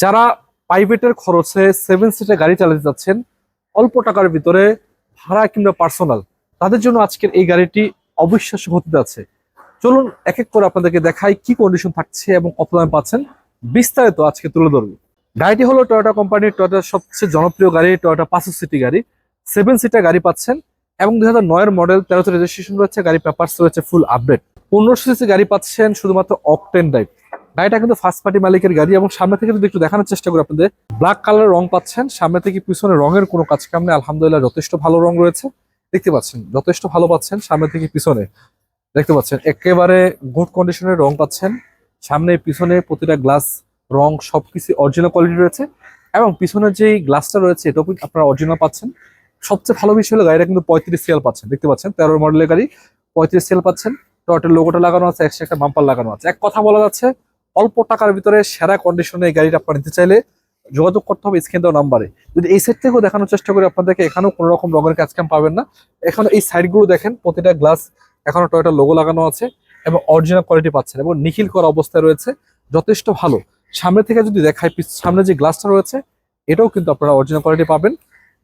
যারা প্রাইভেটের খরচে seven seater গাড়ি চালাতে যাচ্ছেন, অল্প টাকার ভিতরে ভাড়া কিংবা পার্সোনাল তাদের জন্য আজকের এই গাড়িটি অবিশ্বাস্য হতে যাচ্ছে চলুন এক এক করে আপনাদেরকে দেখাই কি কন্ডিশন থাকছে এবং কত দামে পাচ্ছেন। বিস্তারিত আজকে তুলে ধরবো। গাড়িটি হলো টয়োটা কোম্পানির টয়োটার সবচেয়ে জনপ্রিয় গাড়ি টয়োটা পাঁচশো সিটি গাড়ি। সেভেন সিটার গাড়ি পাচ্ছেন এবং দুই হাজার নয়ের মডেল তেরোতে রেজিস্ট্রেশন রয়েছে, গাড়ি পেপার্স রয়েছে ফুল আপডেট পনেরোশো সিসি গাড়ি পাচ্ছেন শুধুমাত্র অকটেন ড্রাইভ গাড়িটা কিন্তু ফার্স্ট পার্টি মালিকের গাড়ি এবং সামনে থেকে যদি একটু দেখানোর চেষ্টা করি আপনাদের ব্ল্যাক কালার রং পাচ্ছেন। সামনে থেকে পিছনে রঙের কোনো কাজ কাম নেই। আলহামদুলিল্লাহ, যথেষ্ট ভালো রং রয়েছে। দেখতে পাচ্ছেন, যথেষ্ট ভালো পাচ্ছেন সামনে থেকে পিছনে। দেখতে পাচ্ছেন, একেবারে গুড কন্ডিশনের রং পাচ্ছেন। সামনে, পিছনে প্রতিটা গ্লাস রং সবকিছু অরিজিনাল কোয়ালিটি রয়েছে এবং পিছনে যেই গ্লাসটা রয়েছে, এটাও আপনারা অরিজিনাল পাচ্ছেন। সবচেয়ে ভালো বিষয় হলো গাড়িটা কিন্তু পঁয়ত্রিশ সিএল পাচ্ছেন। দেখতে পাচ্ছেন, তেরো মডেলের গাড়ি, পঁয়ত্রিশ সিএল পাচ্ছেন। টয়টার লোগোটা লাগানো আছে একশো একটা বাম্পার লাগানো আছে। এক কথা বলা যাচ্ছে অল্প টাকার ভিতরে সেরা কন্ডিশনে এই গাড়িটা আপনারা নিতে চাইলে যোগাযোগ করতে হবে স্ক্রিন দেওয়া নাম্বারে। যদি এই সাইড থেকেও দেখানোর চেষ্টা করি আপনাদেরকে, এখানেও কোনো রকম রঙের কাজ কাম পাবেন না। এখানে এই সাইডগুলো দেখেন, প্রতিটা গ্লাস এখনও টয়টা লোগো লাগানো আছে এবং অরিজিনাল কোয়ালিটি পাচ্ছেন এবং নিখিল করা অবস্থায় রয়েছে, যথেষ্ট ভালো। সামনে থেকে যদি পিছ- সামনে যে গ্লাসটা রয়েছে, এটাও কিন্তু আপনারা অরিজিনাল কোয়ালিটি পাবেন।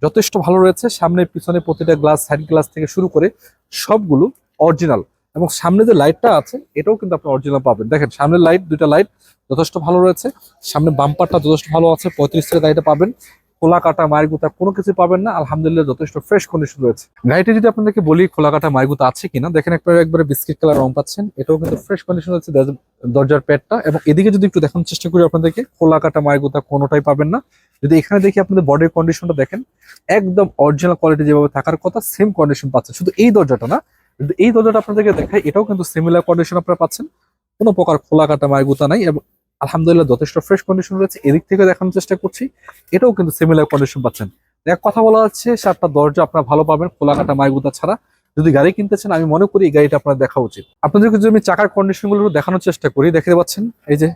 যথেষ্ট ভালো রয়েছে, সামনে পিছনে প্রতিটা গ্লাস সাইড গ্লাস থেকে শুরু করে সবগুলো অরিজিনাল এবং সামনে যে লাইটটা আছে, এটাও কিন্তু আপনি অরিজিনাল পাবেন। দেখেন, সামনের লাইট, দুইটা লাইট যথেষ্ট ভালো রয়েছে। সামনে বাম্পারটা যথেষ্ট ভালো আছে, পঁয়ত্রিশ থেকে গাড়িটা পাবেন। খোলা কাটা মায়ের গুতা কোনো কিছু পাবেন না। আলহামদুলিল্লাহ, যথেষ্ট ফ্রেশ কন্ডিশন রয়েছে। গাড়িটি যদি আপনাদেরকে বলি খোলা কাটা মায়ের গুতা আছে কিনা, দেখেন একবারে একবারে বিস্কিট কালার রং পাচ্ছেন। এটাও কিন্তু ফ্রেশ কন্ডিশন রয়েছে দরজা- দরজার প্যাডটা এবং এদিকে যদি একটু দেখানোর চেষ্টা করি আপনাদেরকে খোলা কাটা মায়ের গুতা কোনোটাই পাবেন না। যদি এখানে দেখি আপনাদের বডির কন্ডিশনটা দেখেন, একদম অরিজিনাল কোয়ালিটি যেভাবে থাকার কথা সেম কন্ডিশন পাচ্ছেন। শুধু এই দরজাটা না কিন্তু এই দরজাটা আপনাদেরকে দেখাই, এটাও কিন্তু সিমিলার কন্ডিশন আপনারা পাচ্ছেন। কোনো প্রকার খোলা কাটা মায়ের গুতা নাই এবং আলহামদুলিল্লাহ যথেষ্ট ফ্রেশ কন্ডিশন রয়েছে। এদিক থেকে দেখানোর চেষ্টা করছি, এটাও কিন্তু সিমিলার কন্ডিশন পাচ্ছেন। এক কথা বলা যাচ্ছে, সাতটা দরজা আপনারা ভালো পাবেন, খোলা কাটা মায়ের গুতা ছাড়া। যদি গাড়ি কিনতে চান, আমি মনে করি এই গাড়িটা আপনার দেখা উচিত। আপনাদেরকে যদি আমি চাকার কন্ডিশনগুলো দেখানোর চেষ্টা করি, দেখতে পাচ্ছেন, এই যে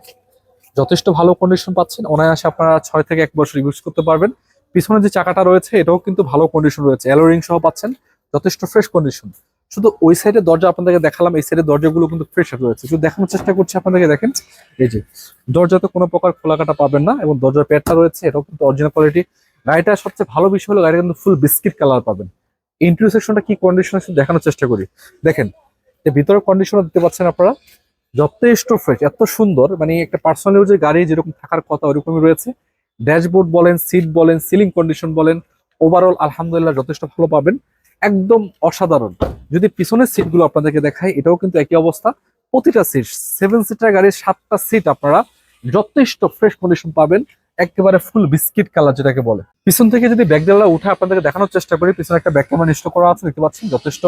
যথেষ্ট ভালো কন্ডিশন পাচ্ছেন। অনায়াসে আপনারা ছয় থেকে এক বছর ইউজ করতে পারবেন। পিছনে যে চাকাটা রয়েছে, এটাও কিন্তু ভালো কন্ডিশন রয়েছে। অ্যালোরিং সহ পাচ্ছেন, যথেষ্ট ফ্রেশ কন্ডিশন শুধু ওই সাইডের দরজা আপনাদেরকে দেখালাম, এই সাইডের দরজাগুলো কিন্তু ফ্রেশ রয়েছে। শুধু দেখানোর চেষ্টা করছি আপনাদেরকে, দেখেন। এই যে, দরজাতে কোনো প্রকার খোলা কাটা পাবেন না এবং দরজার প্যাডটা রয়েছে, এটাও কিন্তু অরিজিনাল কোয়ালিটি গাড়িটা সবচেয়ে ভালো বিষয় হলো গাড়িটা কিন্তু ফুল বিস্কিট কালার পাবেন। ইন্টারভিউ সেকশনটা কি কন্ডিশন আছে দেখানোর চেষ্টা করি। দেখেন, যে ভিতরের কন্ডিশন দিতে পাচ্ছেন আপনারা। যথেষ্ট ফ্রেশ এত সুন্দর মানে একটা পার্সোনাল ইউজের গাড়ি যেরকম থাকার কথা ওরকমই রয়েছে। ড্যাশবোর্ড বলেন সিট বলেন সিলিং কন্ডিশন বলেন ওভারঅল আলহামদুলিল্লাহ যথেষ্ট ভালো পাবেন। একদম অসাধারণ। যদি পিছনের সিটগুলো আপনাদেরকে দেখাই, এটাও কিন্তু একই অবস্থা। প্রতিটা সিট সেভেন সিটার গাড়ির সাতটা সিট আপনারা যথেষ্ট ফ্রেশ কন্ডিশন পাবেন। একেবারে ফুল বিস্কিট কালার যেটাকে বলে। পিছন থেকে যদি ব্যাগ ডালা উঠে আপনাদেরকে দেখানোর চেষ্টা করি, পিছনে একটা ব্যাগ ক্যামেরা নিষ্ঠ করা আছে, দেখতে পাচ্ছেন? যথেষ্ট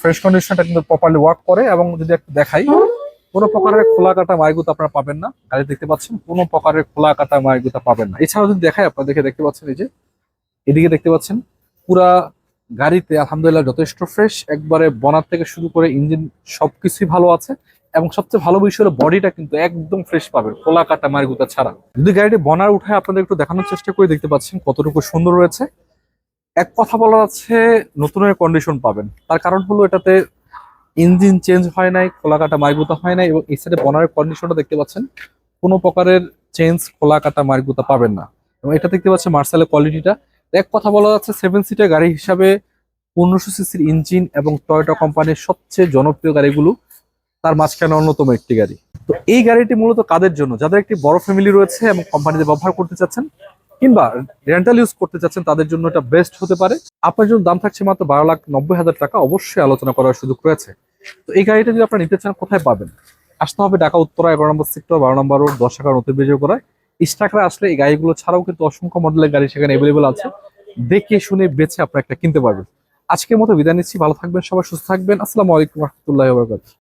ফ্রেশ কন্ডিশনটা কিন্তু প্রপারলি ওয়ার্ক করে এবং যদি একটু দেখাই, কোনো প্রকারের খোলা কাটা মাইগুত আপনারা পাবেন না। গাড়ি দেখতে পাচ্ছেন, কোনো প্রকারের খোলা কাটা মাইগুতা পাবেন না। এছাড়াও যদি দেখাই, আপনাদেরকে দেখতে পাচ্ছেন এই যে, এদিকে দেখতে পাচ্ছেন, পুরা গাড়িতে আলহামদুলিল্লাহ যথেষ্ট ফ্রেশ একবারে বনার থেকে শুরু করে ইঞ্জিন সবকিছুই ভালো আছে। এবং সবচেয়ে ভালো বিষয় হলো বডিটা কিন্তু একদম ফ্রেশ পাবেন খোলা কাটা মারগুতা ছাড়া। যদি গাড়িটি বনার উঠায় আপনাদের একটু দেখানোর চেষ্টা করে, দেখতে পাচ্ছেন কতটুকু সুন্দর রয়েছে। এক কথা বলা যাচ্ছে নতুনের কন্ডিশন পাবেন। তার কারণ হলো এটাতে ইঞ্জিন চেঞ্জ হয় নাই, খোলা কাটা মারগুতা হয় নাই এবং এই সাইডে বনারের কন্ডিশনটা দেখতে পাচ্ছেন, কোনো প্রকারের চেঞ্জ খোলা কাটা মারগুতা পাবেন না। এবং এটা দেখতে পাচ্ছেন মার্শালের কোয়ালিটিটা এক কথা বলা যাচ্ছে সেভেন সিটার গাড়ি হিসাবে পনেরোশো সিসির ইঞ্জিন এবং টয়োটা কোম্পানির সবচেয়ে জনপ্রিয় গাড়িগুলো তার মাঝখানে অন্যতম একটি গাড়ি। তো এই গাড়িটি মূলত কাদের জন্য? যাদের একটি বড় ফ্যামিলি রয়েছে এবং কোম্পানিতে ব্যবহার করতে চাচ্ছেন কিংবা রেন্টাল ইউজ করতে চাচ্ছেন, তাদের জন্য এটা বেস্ট হতে পারে। আপনার জন্য দাম থাকছে মাত্র বারো লাখ নব্বই হাজার টাকা, অবশ্যই আলোচনা করার সুযোগ রয়েছে। তো এই গাড়িটা যদি আপনারা নিতে চান, কোথায় পাবেন? আসতে হবে ঢাকা, উত্তরা, এগারো নম্বর সেক্টর বারো নম্বর রোড দশ টাকা নতুন বেজে করায় ইস্টাকরা আসলে এই গাড়িগুলো ছাড়াও কিন্তু অসংখ্য মডেলের গাড়ি সেখানে অ্যাভেলেবেল আছে। দেখে শুনে বেছে আপনারা একটা কিনতে পারবেন। আজকের মতো বিদায় নিচ্ছি। ভালো থাকবেন সবাই, সুস্থ থাকবেন। আসসালামু আলাইকুম রহমতুল্লাহ